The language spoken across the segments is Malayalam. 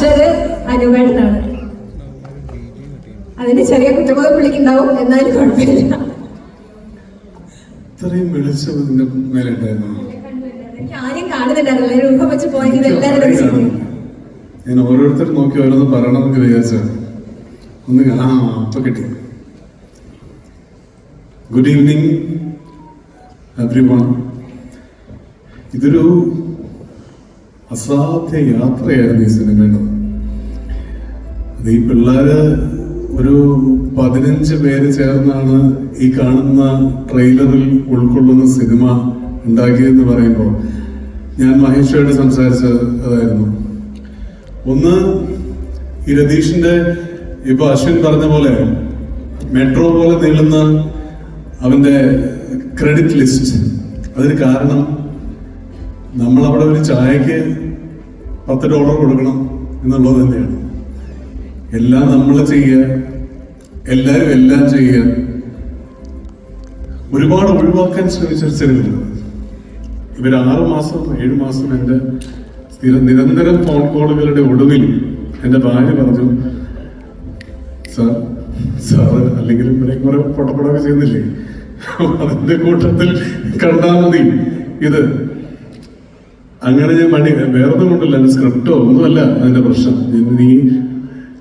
പക്ഷെ അനുവേട്ടനാണ്. അതിന്റെ ചെറിയ കുറ്റബോധം പുള്ളിക്കുണ്ടാവും എന്നാലും കുഴപ്പമില്ല. ഇത്രയും വെളിച്ചം ഇതിന്റെ മേലെ ഉണ്ടായിരുന്നു എനിക്ക് ആരും കാണുന്നുണ്ടായിരുന്നില്ല ഒരു ഊഹം വെച്ച് പോയെങ്കിൽ എല്ലാവരും ചെയ്യും ഞാൻ ഓരോരുത്തർ നോക്കി ഓരോന്ന് പറയണമെന്ന് വിചാരിച്ച ഒന്ന് കാ- ആ അപ്പൊ കിട്ടി. ഗുഡ് ഈവനിങ് എവ്രി വൺ ഇതൊരു അസാധ്യ യാത്രയായിരുന്നു ഈ സിനിമയുടെ. ഈ പിള്ളേര് ഒരു പതിനഞ്ച് പേര് ചേർന്നാണ് ഈ കാണുന്ന ട്രെയിലറിൽ ഉൾക്കൊള്ളുന്ന സിനിമ ഉണ്ടാക്കിയതെന്ന് പറയുമ്പോൾ ഞാൻ മഹേഷായിട്ട് സംസാരിച്ച അതായിരുന്നു ഒന്ന് ഈ രതീഷിന്റെ ഇപ്പൊ അശ്വിൻ പറഞ്ഞ പോലെ മെട്രോ പോലെ നീളുന്ന അവന്റെ ക്രെഡിറ്റ് ലിസ്റ്റ് അതിന് കാരണം നമ്മൾ അവിടെ ഒരു ചായക്ക് പത്ത് ഡോളർ കൊടുക്കണം എന്നുള്ളത് തന്നെയാണ്. എല്ലാം നമ്മൾ ചെയ്യുക. എല്ലാവരും എല്ലാം ചെയ്യുക. ഒരുപാട് ഒഴിവാക്കാൻ ശ്രമിച്ച സിനിമയാണ് ഇവർ ആറ് മാസം ഏഴ് മാസം എന്റെ സ്ഥിര നിരന്തരം ഫോൺ കോളുകളുടെ ഒടുവിൽ എന്റെ ഭാര്യ പറഞ്ഞു സാർ സാറ് അല്ലെങ്കിൽ ഇവരെ കുറെ പടപടമൊക്കെ ചെയ്യുന്നില്ലേ? അതിന്റെ കൂട്ടത്തിൽ കണ്ടാൽ മതി. ഇത് അങ്ങനെ ഞാൻ പണി വേറൊന്നും കൊണ്ടല്ല സ്ക്രിപ്റ്റോ ഒന്നുമല്ല അതിന്റെ പ്രശ്നം. നീ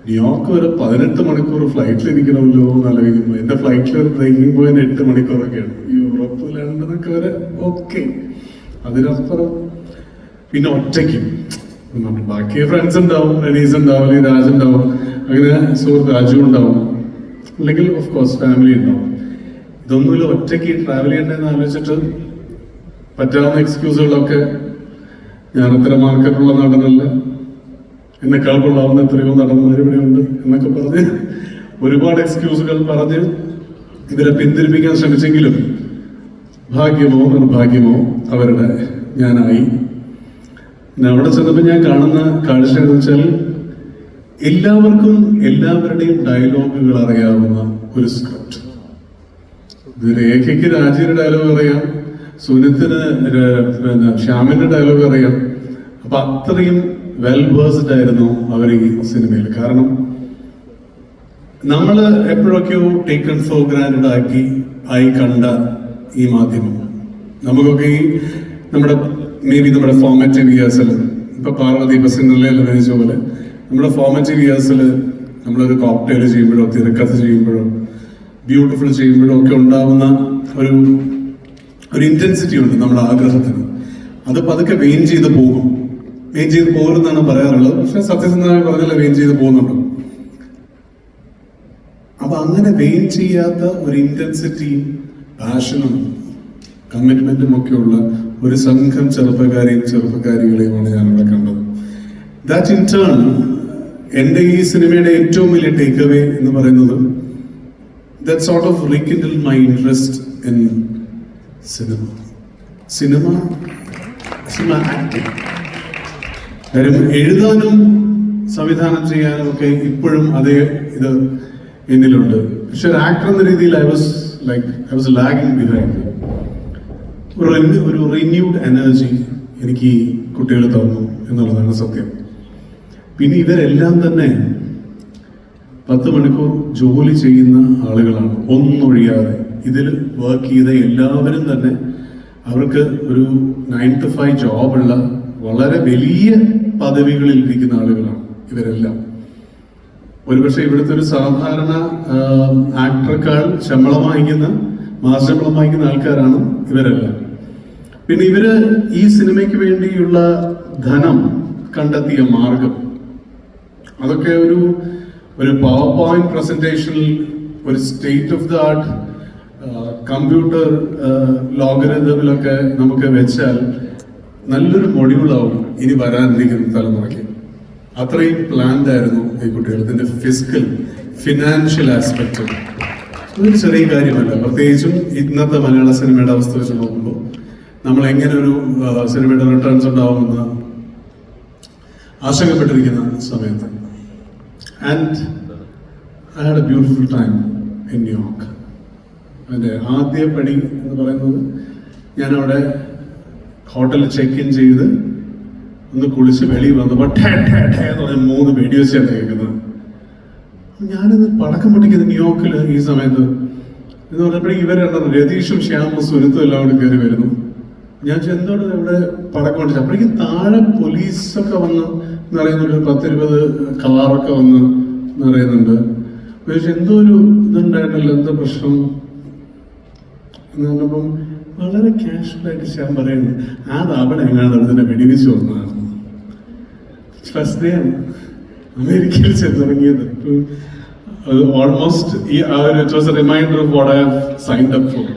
ന്യൂയോർക്ക് വരെ പതിനെട്ട് മണിക്കൂർ ഫ്ലൈറ്റിൽ ഇരിക്കണമല്ലോ എന്ന് ആലോചിക്കുമ്പോൾ എന്റെ ഫ്ലൈറ്റിൽ ബ്രേക്കിംഗ് പോയിന്റ് എട്ട് മണിക്കൂറൊക്കെയാണ്. യൂറോപ്പ് ലണ്ടനൊക്കെ വരെ ഓക്കെ. അതിനപ്പുറം പിന്നെ ഒറ്റയ്ക്ക്. ബാക്കി ഫ്രണ്ട്സ് ഉണ്ടാവും റെഡീസ് ഉണ്ടാവും അല്ലെങ്കിൽ രാജ് ഉണ്ടാവും അങ്ങനെ സുഹൃത്ത് രാജു ഉണ്ടാവും. അല്ലെങ്കിൽ ഓഫ് കോഴ്സ് ഫാമിലി ഉണ്ടാവും. ഇതൊന്നുമില്ല ഒറ്റയ്ക്ക് ട്രാവൽ ചെയ്യണ്ടെന്ന് ആലോചിച്ചിട്ട് പറ്റാവുന്ന എക്സ്ക്യൂസുകളൊക്കെ ഞാൻ അത്ര മാർക്കറ്റുള്ള നടനല്ല എന്നെക്കാൾ കൊള്ളാവുന്ന എത്രയോ ഉണ്ട് എന്നൊക്കെ പറഞ്ഞ് ഒരുപാട് എക്സ്ക്യൂസുകൾ പറഞ്ഞ് ഇവരെ പിന്തിരിപ്പിക്കാൻ ശ്രമിച്ചെങ്കിലും ഭാഗ്യമോ നിർഭാഗ്യമോ അവരുടെ ഞാനായി. പിന്നെ അവിടെ ചെന്നപ്പോൾ ഞാൻ കാണുന്ന കാഴ്ച എന്ന് വെച്ചാൽ എല്ലാവർക്കും എല്ലാവരുടെയും ഡയലോഗുകൾ അറിയാവുന്ന ഒരു സ്ക്രിപ്റ്റ് രേഖയ്ക്ക് രാജീയുടെ ഡയലോഗ് അറിയാം സുനിത്തിന് പിന്നെ ശ്യാമിന്റെ ഡയലോഗ് അറിയാം. അപ്പൊ അത്രയും വെൽ വേഴ്സ്ഡ് ആയിരുന്നു അവർ ഈ സിനിമയിൽ. കാരണം നമ്മൾ എപ്പോഴൊക്കെയോ ടേക്കൺ ഫോർ ഗ്രാൻഡ് ആക്കി ആയി കണ്ട ഈ മാധ്യമം. നമുക്കൊക്കെ ഈ നമ്മുടെ മേ ബി നമ്മുടെ ഫോമാറ്റീവ് ഇയേഴ്സിൽ ഇപ്പൊ പാർവതി ഇപ്പൊ സിനിമയിൽ അഭിനയിച്ച പോലെ നമ്മുടെ ഫോമാറ്റീവ് ഇയേഴ്സിൽ നമ്മളൊരു കോക്ടെയിൽ ചെയ്യുമ്പോഴോ തിരക്കഥ ചെയ്യുമ്പോഴോ ബ്യൂട്ടിഫുൾ ചെയ്യുമ്പോഴോ ഒക്കെ ഉണ്ടാവുന്ന ഒരു ഒരു ഇന്റൻസിറ്റി ഉണ്ട് നമ്മുടെ ആഗ്രഹത്തിന് അത് പതുക്കെ വെയിൻ ചെയ്ത് പോകും. വെയിൻ ചെയ്ത് പോകുന്നതാണ് പറയാറുള്ളത്. പക്ഷെ സത്യസന്ധമായി പറഞ്ഞാൽ വെയിൻ ചെയ്ത് പോകുന്നുണ്ട്. അപ്പൊ അങ്ങനെ വെയിൻ ചെയ്യാത്ത ഒരു ഇന്റൻസിറ്റിയും പാഷനും കമ്മിറ്റ്മെന്റും ഒക്കെ ഉള്ള ഒരു സംഘം ചെറുപ്പക്കാരെയും ചെറുപ്പക്കാരികളെയുമാണ് ഞാനിവിടെ കണ്ടത്. ദാറ്റ് ഇൻ ടേൺ എന്റെ ഈ സിനിമയുടെ ഏറ്റവും വലിയ ടേക്ക് അവേ എന്ന് പറയുന്നത് that sort of rekindle my interest in cinema cinema cinema acting കാര്യം എഴുതാനും സംവിധാനം ചെയ്യാനും ഒക്കെ ഇപ്പോഴും അതേ ഇത് എന്നിലുണ്ട്. പക്ഷെ ഒരു ആക്ടർ എന്ന രീതിയിൽ I was like I was lagging behind ഒരു ഒരു റിന്യൂഡ് എനർജി എനിക്ക് കുട്ടികൾ തന്നു എന്നുള്ളതാണ് സത്യം. പിന്നെ ഇവരെല്ലാം തന്നെ പത്ത് മണിക്കൂർ ജോലി ചെയ്യുന്ന ആളുകളാണ്. ഒന്നൊഴിയാതെ ഇതിൽ വർക്ക് ചെയ്ത എല്ലാവരും തന്നെ അവർക്ക് ഒരു നയൻ ടു ഫൈവ് ജോബുള്ള വളരെ വലിയ പദവികളിൽ ഇരിക്കുന്ന ആളുകളാണ് ഇവരെല്ലാം. ഒരുപക്ഷെ ഇവിടുത്തെ ഒരു സാധാരണ ആക്ടറേക്കാൾ ശമ്പളം വാങ്ങിക്കുന്ന മാസശമ്പളം വാങ്ങിക്കുന്ന ആൾക്കാരാണ് ഇവരെല്ലാം. പിന്നെ ഇവർ ഈ സിനിമയ്ക്ക് വേണ്ടിയുള്ള ധനം കണ്ടെത്തിയ മാർഗം. അതൊക്കെ ഒരു ഒരു പവർ പോയിന്റ് പ്രസന്റേഷനിൽ ഒരു state of the art computer ലോഗരിതമിലൊക്കെ നമുക്ക് വെച്ചാൽ നല്ലൊരു മൊഡ്യൂളാവും ഇനി വരാനിരിക്കുന്ന തലമുറയ്ക്ക്. അത്രയും പ്ലാൻഡ് ആയിരുന്നു ഈ കുട്ടികൾ ഇതിന്റെ ഫിസിക്കൽ ഫിനാൻഷ്യൽ ആസ്പെക്ട് അതൊരു ചെറിയ കാര്യമല്ല. പ്രത്യേകിച്ചും ഇന്നത്തെ മലയാള സിനിമയുടെ അവസ്ഥ വെച്ച് നോക്കുമ്പോൾ നമ്മൾ എങ്ങനെ ഒരു സിനിമയുടെ റിട്ടേൺസ് ഉണ്ടാവുമെന്ന് ആശങ്കപ്പെട്ടിരിക്കുന്ന സമയത്ത്. And I had a beautiful time in New York അതിന്റെ ആദ്യ പടി എന്ന് പറയുന്നത് ഞാൻ അവിടെ ഹോട്ടലിൽ ചെക്ക് ഇൻ ചെയ്ത് ഒന്ന് കുളിച്ച് വെളിയിൽ വന്നപ്പോൾ ഠേ ഠേ ഠേ എന്ന് പറഞ്ഞ മൂന്ന് വെടിവെച്ചാണ് കേൾക്കുന്നത്. ഞാനിന്ന് പടക്കം പൊട്ടിക്കുന്ന ന്യൂയോർക്കിൽ ഈ സമയത്ത് എന്ന് പറഞ്ഞപ്പോഴേക്കും ഇവരെണ്ണം രതീഷും ശ്യാമും സുനിത്തും എല്ലാം കൂടെ കയറി വരുന്നു. ഞാൻ ചെന്നോട് ഇവിടെ പടക്കം പൊട്ടിച്ചു അപ്പോഴേക്കും താഴെ പോലീസൊക്കെ വന്ന് എന്ന് പറയുന്നുണ്ട് പത്തിരുപത് കാറൊക്കെ വന്ന് എന്ന് പറയുന്നുണ്ട് പക്ഷെ എന്തോ ഒരു ഇതുണ്ടായിട്ടല്ലോ എന്താ പ്രശ്നം എന്ന് പറഞ്ഞപ്പം വളരെ കാഷ്വലായിട്ട് ഞാൻ പറയുന്നു. അത് അവിടെ എങ്ങാണ്ട് അതിനെ വെടിവെച്ച് വന്നതാണ് ഫസ്റ്റ് ഡേ അമേരിക്കയിൽ തുടങ്ങിയത് ഓൾമോസ്റ്റ് ഈ ആ ഒരു it was a reminder of what I have signed up for